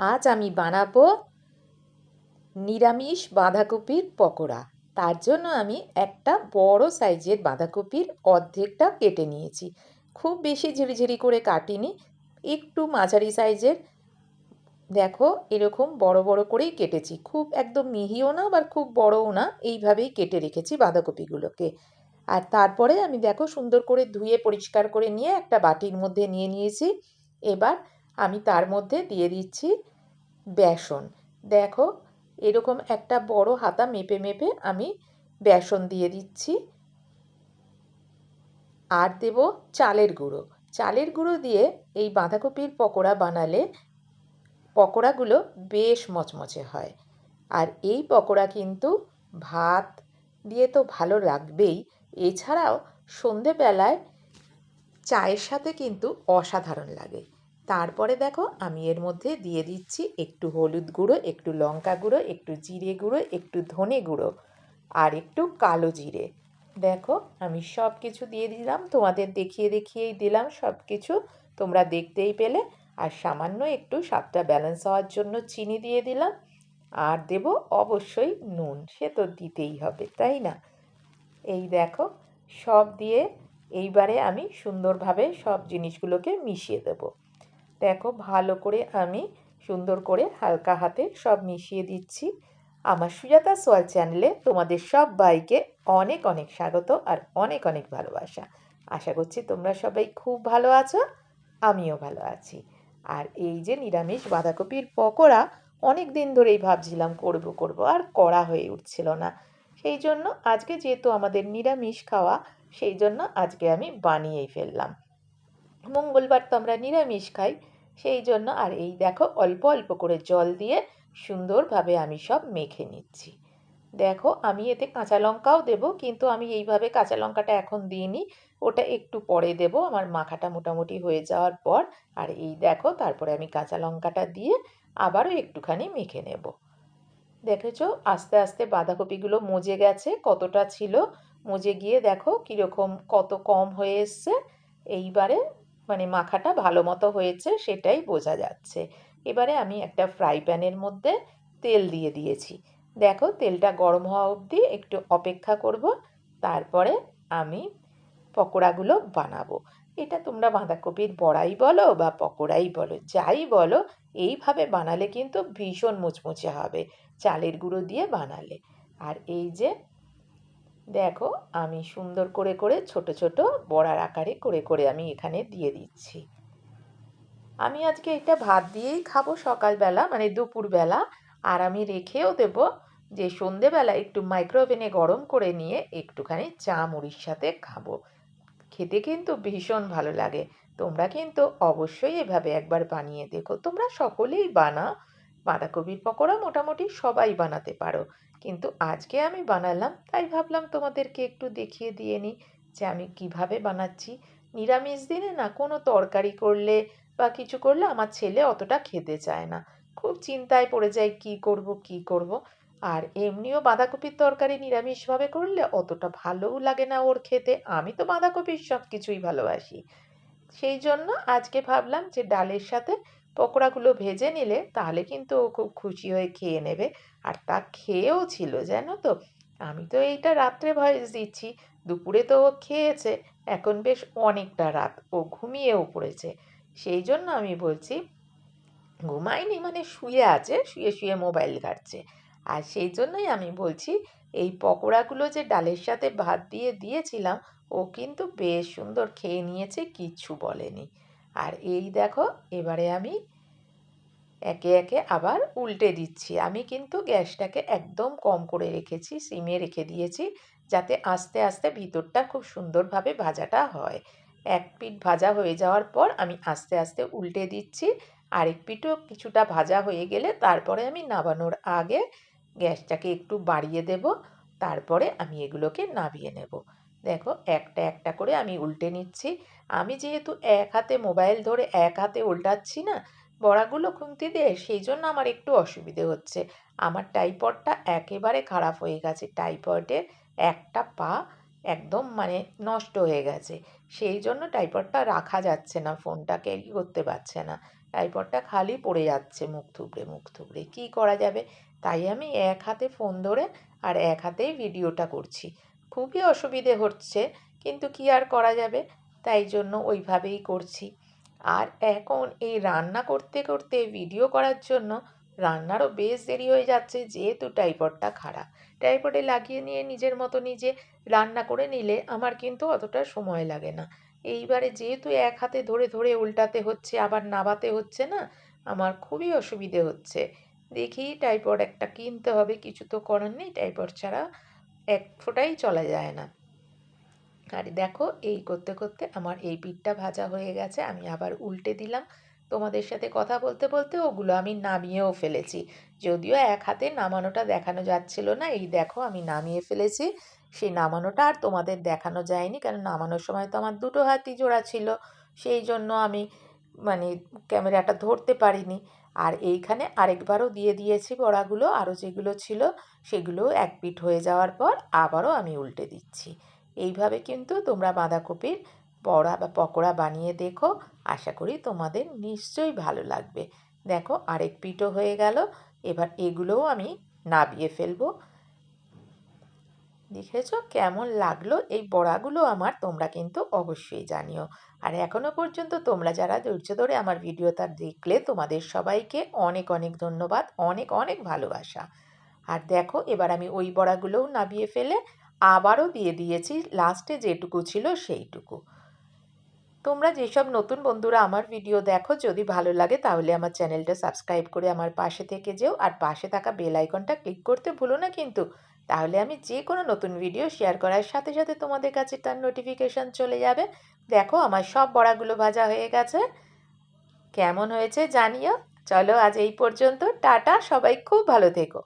আজ আমি বানাবো নিরামিষ বাঁধাকপির পকোড়া। তার জন্য আমি একটা বড় সাইজের বাঁধাকপির অর্ধেকটা কেটে নিয়েছি। খুব বেশি ঝিরিঝিরি করে কাটিনি, একটু মাঝারি সাইজের। দেখো, এরকম বড় বড় করেই কেটেছি। খুব একদম মিহিও না, আবার খুব বড়ও না। এইভাবেই কেটে রেখেছি বাঁধাকপিগুলোকে। আর তারপরে আমি দেখো, সুন্দর করে ধুয়ে পরিষ্কার করে নিয়ে একটা বাটির মধ্যে নিয়ে নিয়েছি। এবার আমি তার মধ্যে দিয়ে দিচ্ছি বেসন। দেখো, এরকম একটা বড় হাতা মেপে মেপে আমি বেসন দিয়ে দিচ্ছি। আর দেব চালের গুঁড়ো। চালের গুঁড়ো দিয়ে এই বাঁধাকপির পকোড়া বানালে পকোড়াগুলো বেশ মচমচে হয়। আর এই পকোড়া কিন্তু ভাত দিয়ে তো ভালো লাগবেই। এছাড়াও সন্ধেবেলায় চায়ের সাথে কিন্তু অসাধারণ লাগে। তারপরে দেখো আমি এর মধ্যে দিয়ে দিচ্ছি একটু হলুদ গুঁড়ো, একটু লঙ্কা গুঁড়ো, একটু জিরে গুঁড়ো, একটু ধনে গুঁড়ো আর একটু কালো জিরে। দেখো আমি সব কিছু দিয়ে দিলাম, তোমাদের দেখিয়ে দেখিয়েই দিলাম সব কিছু তোমরা দেখতেই পেলে আর সামান্য একটু স্বাদটা ব্যালেন্স হওয়ার জন্য চিনি দিয়ে দিলাম আর দেব অবশ্যই নুন, সে তো দিতেই হবে, তাই না? এই দেখো সব দিয়ে এইবারে আমি সুন্দরভাবে সব জিনিসগুলোকে মিশিয়ে দেবো। দেখো, ভালো করে আমি সুন্দর করে হালকা হাতে সব মিশিয়ে দিচ্ছি। আমার সুজাতা সোয়াল চ্যানেলে তোমাদের সব বাইকে অনেক অনেক স্বাগত আর অনেক অনেক ভালোবাসা। আশা করছি তোমরা সবাই খুব ভালো আছো, আমিও ভালো আছি। আর এই যে নিরামিষ বাঁধাকপির পকোড়া অনেক দিন ধরেই ভাবছিলাম করব করব, আর করা হয়ে উঠছিল না। সেই জন্য আজকে যেহেতু আমাদের নিরামিষ খাওয়া, সেই জন্য আজকে আমি বানিয়েই ফেললাম। মঙ্গলবার তো আমরা নিরামিষ খাই সেই জন্য আর এই দেখো অল্প অল্প করে জল দিয়ে সুন্দরভাবে আমি সব মেখে নিচ্ছি। দেখো আমি এতে কাঁচা লঙ্কাও দেবো, কিন্তু আমি এইভাবে কাঁচা লঙ্কাটা এখন দিইনি, ওটা একটু পরে দেব। আমার মাখাটা মোটামুটি হয়ে যাওয়ার পর আর এই দেখো তারপরে আমি কাঁচা লঙ্কাটা দিয়ে আবারও একটুখানি মেখে নেব। দেখেছ? আস্তে আস্তে বাঁধাকপিগুলো মজে গেছে, কতটা ছিল? মজে গিয়ে দেখো কীরকম কত কম হয়ে এসছে। এইবারে মানে মাখাটা ভালো মতো হয়েছে, সেটাই বোঝা যাচ্ছে। এবারে আমি একটা ফ্রাই প্যানের মধ্যে তেল দিয়ে দিয়েছি। দেখো তেলটা গরম হওয়া অবধি একটু অপেক্ষা করব, তারপরে আমি পকোড়াগুলো বানাবো। এটা তোমরা বাঁধাকপির বড়াই বলো বা পকোড়াই বলো, যাই বলো, এইভাবে বানালে কিন্তু ভীষণ মুচমুচে হবে, চালের গুঁড়ো দিয়ে বানালে। আর এই যে দেখো, আমি সুন্দর করে করে, ছোট ছোট বড়ার আকারে করে করে আমি এখানে দিয়ে দিচ্ছি। আমি আজকে এটা ভাত দিয়েই খাব সকালবেলা মানে দুপুরবেলা, আর আমি রেখেও দেব যে সন্ধেবেলা একটু মাইক্রোওভেনে গরম করে নিয়ে একটুখানি চা মুড়ির সাথে খাব। খেতে কিন্তু ভীষণ ভালো লাগে। তোমরা কিন্তু অবশ্যই এভাবে একবার বানিয়ে দেখো। তোমরা সকলেই বানাও। বাঁধাকপির পকোড়া মোটামুটি সবাই বানাতে পারো। কিন্তু আজকে আমি বানালাম, তাই ভাবলাম তোমাদেরকে একটু দেখিয়ে দিয়ে নিই যে আমি কীভাবে বানাচ্ছি। নিরামিষ দিনে না কোনো তরকারি করলে বা কিছু করলে আমার ছেলে অতটা খেতে চায় না। খুব চিন্তায় পড়ে যায় কি করব কি করব। আর এমনিও বাঁধাকপির তরকারি নিরামিষভাবে করলে অতটা ভালোও লাগে না ওর খেতে। আমি তো বাঁধাকপির সব কিছুই ভালোবাসি। সেই জন্য আজকে ভাবলাম যে ডালের সাথে পকোড়াগুলো ভেজে নিলে তাহলে কিন্তু ও খুব খুশি হয়ে খেয়ে নেবে। আর তা খেয়েও ছিল, জানো তো? আমি তো এইটা রাত্রে ভয়েস দিচ্ছি। দুপুরে তো ও খেয়েছে, এখন বেশ অনেকটা রাত, ও ঘুমিয়েও পড়েছে। সেই জন্য আমি বলছি, ঘুমায়নি মানে শুয়ে আছে, শুয়ে শুয়ে মোবাইল ঘাটছে। আর সেই জন্যই আমি বলছি, এই পকোড়াগুলো যে ডালের সাথে ভাত দিয়ে দিয়েছিলাম, ও কিন্তু বেশ সুন্দর খেয়ে নিয়েছে, কিচ্ছু বলেনি। আর এই দেখো, এবারে আমি একে একে আবার উল্টে দিচ্ছি। আমি কিন্তু গ্যাসটাকে একদম কম করে রেখেছি, সিমে রেখে দিয়েছি, যাতে আস্তে আস্তে ভিতরটা খুব সুন্দরভাবে ভাজাটা হয়। এক পিঠ ভাজা হয়ে যাওয়ার পর আমি আস্তে আস্তে উল্টে দিচ্ছি। আরেক পিঠও কিছুটা ভাজা হয়ে গেলে তারপরে আমি নাবানোর আগে গ্যাসটাকে একটু বাড়িয়ে দেব। তারপরে আমি এগুলোকে নাবিয়ে নেব। দেখো, একটা একটা করে আমি উল্টে নিচ্ছি। আমি যেহেতু এক হাতে মোবাইল ধরে এক হাতে উল্টাচ্ছি না, বড়াগুলো খুন্তি দিয়ে সেই জন্য আমার একটু অসুবিধে হচ্ছে। আমার টাইপডটা একেবারে খারাপ হয়ে গেছে। টাইপডের একটা পা একদম মানে নষ্ট হয়ে গেছে। সেই জন্য টাইপডটা রাখা যাচ্ছে না ফোনটা ক্যারি করতে পারছে না। টাইপডটা খালি পড়ে যাচ্ছে মুখ থুবড়ে মুখ থুবড়ে। কী করা যাবে? তাই আমি এক হাতে ফোন ধরে আর এক হাতেই ভিডিওটা করছি। খুবই অসুবিধে হচ্ছে। কিন্তু কি আর করা যাবে? তাই জন্য ওইভাবেই করছি। আর এখন এই রান্না করতে করতে ভিডিও করার জন্য রান্নারও বেশ দেরি হয়ে যাচ্ছে, যেহেতু টাইপডটা খারাপ। টাইপডে লাগিয়ে নিয়ে নিজের মতো নিজে রান্না করে নিলে আমার কিন্তু অতটা সময় লাগে না। এইবারে যেহেতু এক হাতে ধরে ধরে উল্টাতে হচ্ছে, আবার নাবাতে হচ্ছে না, আমার খুবই অসুবিধে হচ্ছে। দেখি টাইপড একটা কিনতে হবে, কিছু তো করার নেই টাইপড ছাড়া এক ফোঁটাই চলা যায় না। আর দেখো, এই করতে করতে আমার এই পিঠটা ভাজা হয়ে গেছে, আমি আবার উল্টে দিলাম। তোমাদের সাথে কথা বলতে বলতে ওগুলো আমি নামিয়েও ফেলেছি। যদিও এক হাতে নামানোটা দেখানো যাচ্ছিল না, এই দেখো আমি নামিয়ে ফেলেছি। সেই নামানোটা আর তোমাদের দেখানো যায়নি কারণ নামানোর সময় তো আমার দুটো হাতই জোড়া ছিল, সেই জন্য আমি মানে ক্যামেরাটা ধরতে পারিনি। আর এইখানে আরেকবারও দিয়ে দিয়েছি বড়াগুলো, আরও যেগুলো ছিল সেগুলো এক পিঠ হয়ে যাওয়ার পর আবারও আমি উল্টে দিচ্ছি। এইভাবে কিন্তু তোমরা বাঁধাকপির বড়া বা পকোড়া বানিয়ে দেখো। আশা করি তোমাদের নিশ্চয়ই ভালো লাগবে। দেখো, আরেক পিঠও হয়ে গেল। এবার এগুলোও আমি নাবিয়ে ফেলব। দেখেছ? কেমন লাগল? এই বড়াগুলো আমার তোমরা কিন্তু অবশ্যই জানিও। আর এখনও পর্যন্ত তোমরা যারা ধৈর্য ধরে আমার ভিডিওটা দেখলে, তোমাদের সবাইকে অনেক অনেক ধন্যবাদ, অনেক অনেক ভালোবাসা। আর দেখো, এবার আমি ওই বড়াগুলোও নাবিয়ে ফেলে আবারও দিয়ে দিয়েছি লাস্টে যেটুকু ছিল সেইটুকু। তোমরা যেসব নতুন বন্ধুরা আমার ভিডিও দেখো, যদি ভালো লাগে তাহলে আমার চ্যানেলটা সাবস্ক্রাইব করে আমার পাশে থেকে যেও। আর পাশে থাকা বেল আইকনটা ক্লিক করতে ভুলো না কিন্তু। তাহলে আমি যে কোনো নতুন ভিডিও শেয়ার করার সাথে সাথে তোমাদের কাছে তার নোটিফিকেশান চলে যাবে। দেখো আমার সব বড়াগুলো ভাজা হয়ে গেছে। কেমন হয়েছে জানিও। চলো আজ এই পর্যন্ত। টাটা, সবাই খুব ভালো থেকো।